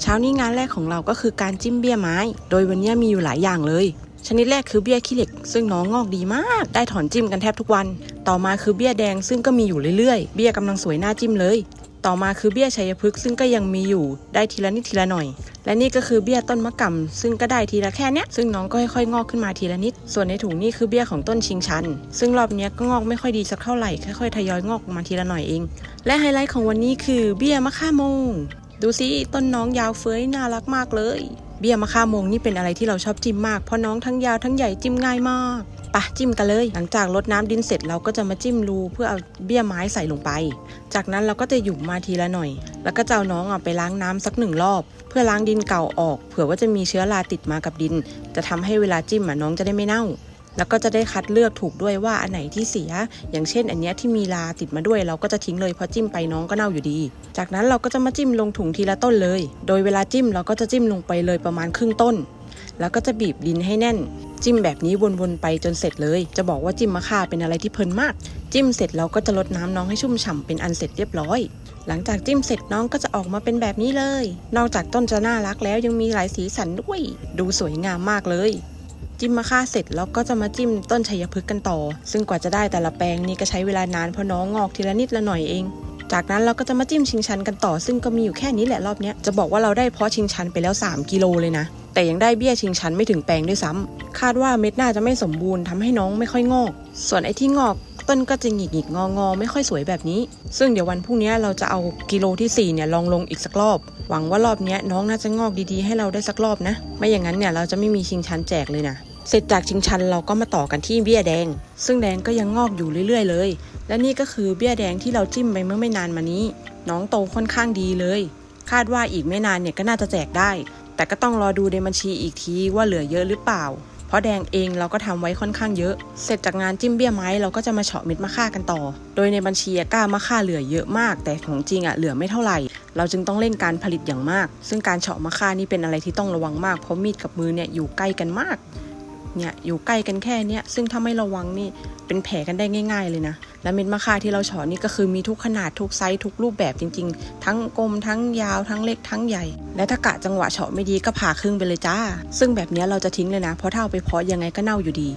เช้านี้งานแรกของเราก็คือการจิ้มเบี้ยไม้ โดยวันนี้มีอยู่หลายอย่างเลย ชนิดแรกคือเบี้ยขี้เหล็ก ซึ่งน้องงอกดีมาก ได้ถอนจิ้มกันแทบทุกวัน ต่อมาคือเบี้ยแดงซึ่งก็มีอยู่เรื่อยๆ เบี้ยกำลังสวยน่าจิ้มเลย ต่อมาคือเบี้ยชัยพฤกษ์ซึ่งก็ยังมีอยู่ ได้ทีละนิดทีละหน่อย และนี่ก็คือเบี้ยต้นมะกำซึ่งก็ได้ทีละแค่เนี้ย ซึ่งน้องก็ค่อยๆงอกขึ้นมาทีละนิด ส่วนในถุงนี่คือเบี้ยของต้นชิงชัน ซึ่งรอบเนี้ยก็งอกไม่ค่อยดีสักเท่าไหร่ ค่อยๆทยอยงอกมาทีละหน่อยเอง และไฮไลท์ของวันนี้คือเบี้ยมะค่าโมง ดูสิต้นน้องยาวเฟ้ยน่ารักมากเลย เบี้ยมะค่ามงนี่เป็นอะไรที่เราชอบจิ้มมากเพราะน้องทั้งยาวทั้งใหญ่จิ้มง่ายมากปะจิ้มกันเลย หลังจากรดน้ำดินเสร็จเราก็จะมาจิ้มรูเพื่อเอาเบี้ยไม้ใส่ลงไป จากนั้นเราก็จะหยุมมาทีละหน่อย แล้วก็จะเอาน้องเอาไปล้างน้ำสักหนึ่งรอบ เพื่อล้างดินเก่าออก เผื่อว่าจะมีเชื้อราติดมากับดิน จะทำให้เวลาจิ้มอะน้องจะได้ไม่เน่า แล้วก็จะได้คัดเลือกถูกด้วยว่าอันไหนที่เสีย อย่างเช่น อันเนี้ยที่มีราติดมาด้วย เราก็จะทิ้งเลยเพราะจิ้มไปน้องก็เน่าอยู่ดี จากนั้นเราก็จะมาจิ้มลงถุงทีละต้นเลย โดยเวลาจิ้มเราก็จะจิ้มลงไปเลยประมาณครึ่งต้น แล้วก็จะบีบดินให้แน่น จิ้มแบบนี้วนๆไปจนเสร็จเลย จะบอกว่าจิ้มมะข่าเป็นอะไรที่เพลินมาก จิ้มเสร็จเราก็จะลดน้ำน้องให้ชุ่มฉ่ำเป็นอันเสร็จเรียบร้อย หลังจากจิ้มเสร็จน้องก็จะออกมาเป็นแบบนี้เลย นอกจากต้นจะน่ารักแล้วยังมีหลายสีสันด้วย ดูสวยงามมากเลย จิ้มมะข่าเสร็จแล้วก็จะมาจิ้มต้นชัยพฤกษ์กันต่อ ซึ่งกว่าจะได้แต่ละแปลงนี่ก็ใช้เวลานานเพราะน้องงอกทีละนิดละหน่อยเอง จากนั้นเราก็จะมาจิ้มชิงชันกันต่อ ซึ่งก็มีอยู่แค่นี้แหละรอบนี้จะบอกว่าเราได้เพาะชิงชันไปแล้ว 3 กิโลเลยนะ แต่ยังได้เบี้ยชิงชันไม่ถึงแปลงด้วยซ้ำคาดว่าเม็ดน่าจะไม่สมบูรณ์ทำให้น้องไม่ค่อยงอก ส่วนไอ้ที่งอก ต้นก็จะหงิกหงิกงองอไม่ค่อยสวยแบบนี้ ซึ่งเดี๋ยววันพรุ่งนี้เราจะเอากิโลที่4เนี่ยลองลงอีกสักรอบ หวังว่ารอบนี้น้องน่าจะงอกดีๆให้เราได้สักรอบนะ ไม่อย่างนั้นเนี่ยเราจะไม่มีชิงชันแจกเลยนะเสร็จจากชิงชันเราก็มาต่อกันที่เบี้ยแดง ซึ่งแดงก็ยังงอกอยู่เรื่อยๆ เลย และนี่ก็คือเบี้ยแดงที่เราจิ้มไปเมื่อไม่นานมานี้ น้องโตค่อนข้างดีเลย คาดว่าอีกไม่นานเนี่ยก็น่าจะแจกได้ แต่ก็ต้องรอดูในบัญชีอีกทีว่าเหลือเยอะหรือเปล่า ราะแดงเองเราก็ทำไว้ค่อนข้างเยอะ เสร็จจากงานจิ้มเบี้ยไม้เราก็จะมาเฉาะเม็ดมะค่ากันต่อ โดยในบัญชีก้ามะค่าเหลือเยอะมาก แต่ของจริงอะเหลือไม่เท่าไหร่ เราจึงต้องเร่งการผลิตอย่างมาก ซึ่งการเฉาะมะค่านี่เป็นอะไรที่ต้องระวังมากเพราะมีดกับมือเนี่ยอยู่ใกล้กันมาก เนี่ยอยู่ใกล้กันแค่เนี้ยซึ่งถ้าไม่ระวังนี่เป็นแผลกันได้ง่าย ๆ เลยนะ และเม็ดมะค่าที่เราเฉาะนี่ก็คือมีทุกขนาดทุกไซส์ทุกรูปแบบจริง ๆ ทั้งกลมทั้งยาวทั้งเล็กทั้งใหญ่ และถ้ากะจังหวะเฉาะไม่ดีก็ผ่าครึ่งไปเลยจ้า ซึ่งแบบนี้เราจะทิ้งเลยนะ เพราะถ้าเอาไปเพาะยังไงก็เน่าอยู่ดี